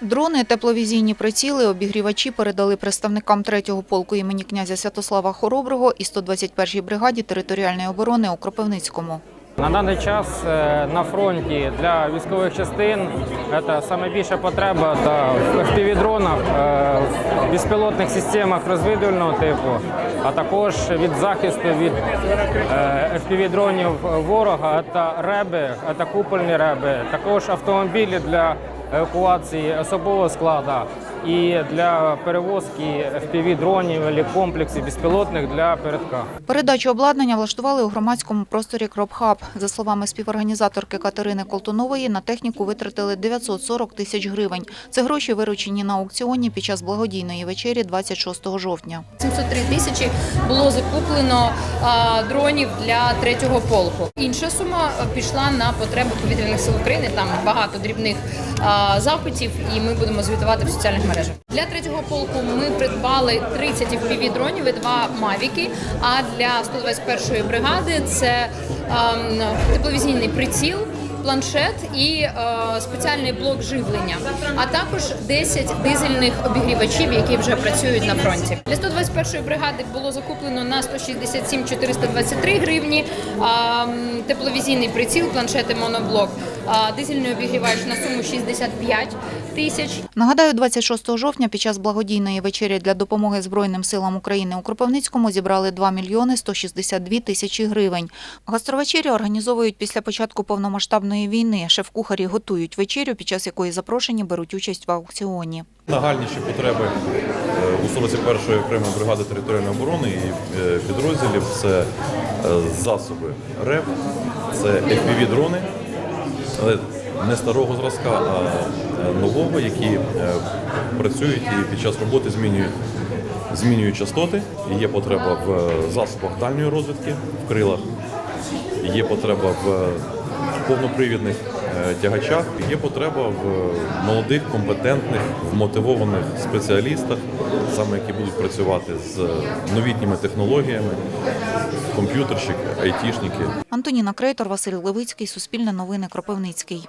Дрони, тепловізійні приціли, обігрівачі передали представникам 3-го полку імені князя Святослава Хороброго і 121-й бригаді територіальної оборони у Кропивницькому. На даний час е, на фронті для військових частин це саме більша потреба та в FPV-дронах, е, в безпілотних системах розвідувального типу, а також від захисту від е, FPV-дронів ворога, це реби, це купольні реби, також автомобілі для евакуації особового складу і для перевозки FPV-дронів комплексів безпілотних для передка. Передачу обладнання влаштували у громадському просторі Кропхаб. За словами співорганізаторки Катерини Колтунової, на техніку витратили 940 тисяч гривень. Це гроші виручені на аукціоні під час благодійної вечері 26 жовтня. 703 тисячі було закуплено дронів для третього полку. Інша сума пішла на потреби повітряних сил України. Там багато дрібних запитів, і ми будемо звітувати в соціальних мережах. Для третього полку ми придбали 30 fpv дронів і два мавіки. А для 121-ї бригади це ем, тепловізійний приціл. Планшет і е, спеціальний блок живлення, а також 10 дизельних обігрівачів, які вже працюють на фронті. Для 121-ї бригади було закуплено на 167 423 гривні. Тепловізійний приціл, планшет і моноблок, дизельний обігрівач на суму 65 тисяч. Нагадаю, 26 жовтня під час благодійної вечері для допомоги Збройним силам України у Кропивницькому зібрали 2 мільйони 162 тисячі гривень. Гастровечері організовують після початку повномасштабної війни. Шеф-кухарі готують вечерю, під час якої запрошені беруть участь в аукціоні. Нагальніші потреби е, у 41-ї окремої бригади територіальної оборони і е, підрозділів це е, засоби РЕП, це FPV-дрони, але не старого зразка, а нового, які працюють і під час роботи змінюють, змінюють частоти. Є потреба в засобах дальньої розвідки, в крилах, є потреба в повнопривідних е, тягачах, є потреба в молодих, компетентних, вмотивованих спеціалістах, саме які будуть працювати з новітніми технологіями, комп'ютерщики, айтішники. Антоніна Крейтор, Василь Левицький, Суспільне новини, Кропивницький.